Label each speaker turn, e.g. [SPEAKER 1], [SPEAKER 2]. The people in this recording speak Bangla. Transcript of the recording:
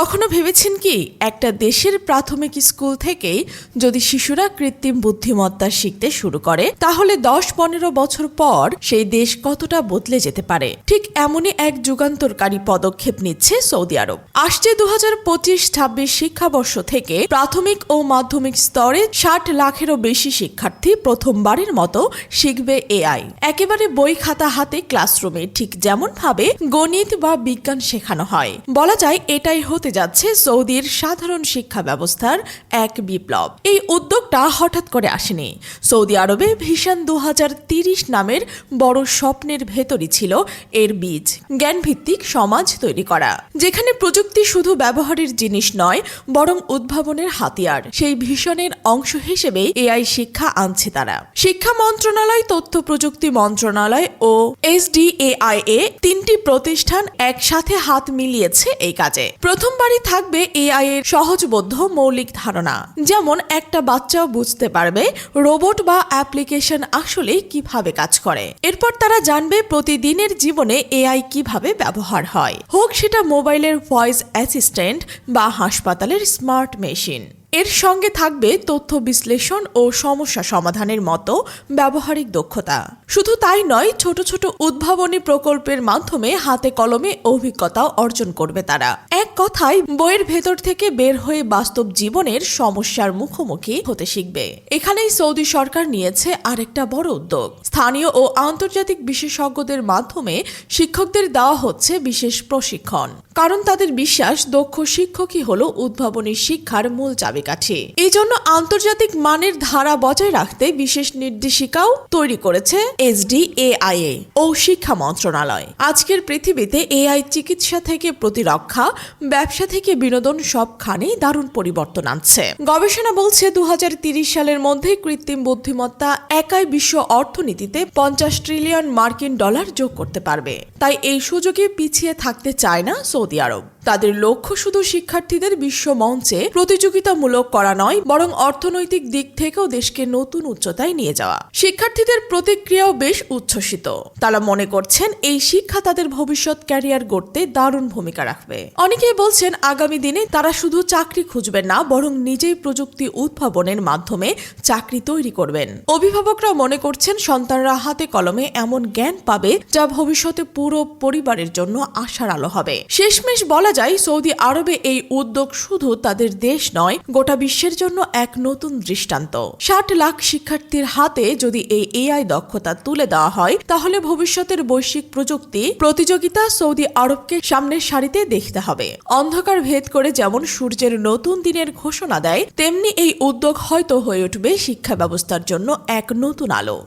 [SPEAKER 1] কখনো ভেবেছেন কি একটা দেশের প্রাথমিক স্কুল থেকেই যদি শিশুরা কৃত্রিম বুদ্ধিমত্তা শিখতে শুরু করে, তাহলে দশ পনেরো বছর পর সেই দেশ কতটা বদলে যেতে পারে? ঠিক এমনই এক যুগান্তরকারী পদক্ষেপ নিচ্ছে সৌদি আরব। আসছে দু হাজার পঁচিশ ছাব্বিশ শিক্ষাবর্ষ থেকে প্রাথমিক ও মাধ্যমিক স্তরে ষাট লাখেরও বেশি শিক্ষার্থী প্রথমবারের মতো শিখবে এআই একেবারে বই খাতা হাতে ক্লাসরুমে ঠিক যেমন ভাবে গণিত বা বিজ্ঞান শেখানো হয়। বলা যায় এটাই হতে যাচ্ছে সৌদির সাধারণ শিক্ষা ব্যবস্থার এক বিপ্লব। এই উদ্যোগটা হঠাৎ করে আসেনি। সৌদি আরবে ভিশন দু নামের বড় স্বপ্নের ভেতরই ছিল এর বীজ, জ্ঞানভিত্তিক সমাজ তৈরি করা, যেখানে প্রযুক্তি শুধু ব্যবহারের জিনিস নয়, বরং উদ্ভাবনের হাতিয়ার। সেই ভীষণের অংশ হিসেবে এআই শিক্ষা আনছে তারা। শিক্ষা মন্ত্রণালয়, তথ্য প্রযুক্তি মন্ত্রণালয় ও এসডিএআইএ তিনটি প্রতিষ্ঠান একসাথে হাত মিলিয়েছে এই কাজে। প্রথমবারই থাকবে এআই এর সহজবোধ্য মৌলিক ধারণা। যেমন, একটা বাচ্চাও বুঝতে পারবে রোবট বা অ্যাপ্লিকেশন আসলে কীভাবে কাজ করে। এরপর তারা জানবে প্রতিদিনের জীবনে এআই কীভাবে ব্যবহার হয়। হোক সেটা মোবাইলের ভয়েস অ্যাসিস্ট্যান্ট বা হাসপাতালের স্মার্ট মেশিন। এর সঙ্গে থাকবে তথ্য বিশ্লেষণ ও সমস্যা সমাধানের মতো ব্যবহারিক দক্ষতা। শুধু তাই নয়, ছোট ছোট উদ্ভাবনী প্রকল্পের মাধ্যমে হাতে কলমে অভিজ্ঞতা অর্জন করবে তারা। এক কথায়, বইয়ের ভেতর থেকে বের হয়ে বাস্তব জীবনের সমস্যার মুখোমুখি হতে শিখবে। এখানেই সৌদি সরকার নিয়েছে আরেকটা বড় উদ্যোগ। স্থানীয় ও আন্তর্জাতিক বিশেষজ্ঞদের মাধ্যমে শিক্ষকদের দেওয়া হচ্ছে বিশেষ প্রশিক্ষণ। কারণ তাদের বিশ্বাস, দক্ষ শিক্ষকই হল উদ্ভাবনী শিক্ষার মূল চাবিকাঠি এই জন্য আন্তর্জাতিক মানের ধারা বজায় রাখতে বিশেষ নির্দেশিকাও তৈরি করেছে এসডিএআইএ ও শিক্ষা মন্ত্রণালয়। আজকের পৃথিবীতে এআই চিকিৎসা থেকে প্রতিরক্ষা, ব্যবসা থেকে বিনোদন সবখানেই দারুণ পরিবর্তন আনছে। গবেষণা বলছে দু সালের মধ্যে কৃত্রিম বুদ্ধিমত্তা একাই বিশ্ব অর্থনীতিতে পঞ্চাশ ট্রিলিয়ন মার্কিন ডলার যোগ করতে পারবে। তাই এই সুযোগে পিছিয়ে থাকতে চায় না সৌদি আরব। তাদের লক্ষ্য শুধু শিক্ষার্থীদের বিশ্ব মঞ্চে প্রতিযোগিতামূলক করা নয়, বরং অর্থনৈতিক দিক থেকেও দেশকে নতুন উচ্চতায় নিয়ে যাওয়া। শিক্ষার্থীদের প্রতিক্রিয়াও বেশ উচ্ছ্বসিত। তারা মনে করছেন এই শিক্ষা তাদের ভবিষ্যৎ ক্যারিয়ার গড়তে দারুণ ভূমিকা রাখবে। অনেকেই বলছেন, আগামী দিনে তারা শুধু চাকরি খুঁজবেন না, বরং নিজেই প্রযুক্তি উদ্ভাবনের মাধ্যমে চাকরি তৈরি করবেন। অভিভাবকরা মনে করছেন, সন্তানরা হাতে কলমে এমন জ্ঞান পাবে যা ভবিষ্যতে পুরো পরিবারের জন্য আশার আলো হবে। শেষমেশ বলা যায় সৌদি আরবে এই উদ্যোগ শুধু তাদের দেশ নয়, গোটা বিশ্বের জন্য এক নতুন দৃষ্টান্ত। ষাট লাখ শিক্ষার্থীর হাতে যদি এই এআই দক্ষতা তুলে দেওয়া হয়, তাহলে ভবিষ্যতের বৈশ্বিক প্রযুক্তি, প্রতিযোগিতা সৌদি আরবকে সামনের সারিতে দেখতে হবে। অন্ধকার ভেদ করে যেমন সূর্যের নতুন দিনের ঘোষণা দেয়, তেমনি এই উদ্যোগ হয়তো হয়ে উঠবে শিক্ষা ব্যবস্থার জন্য এক নতুন আলো।